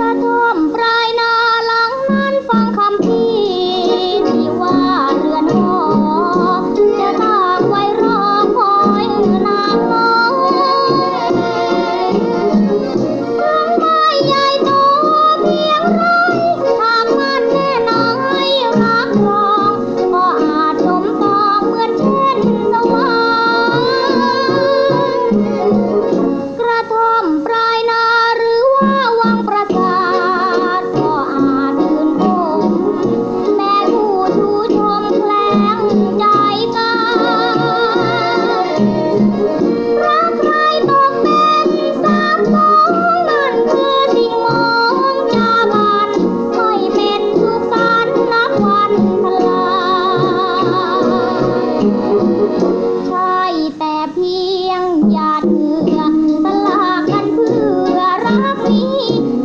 ระท่อมประ Thank you.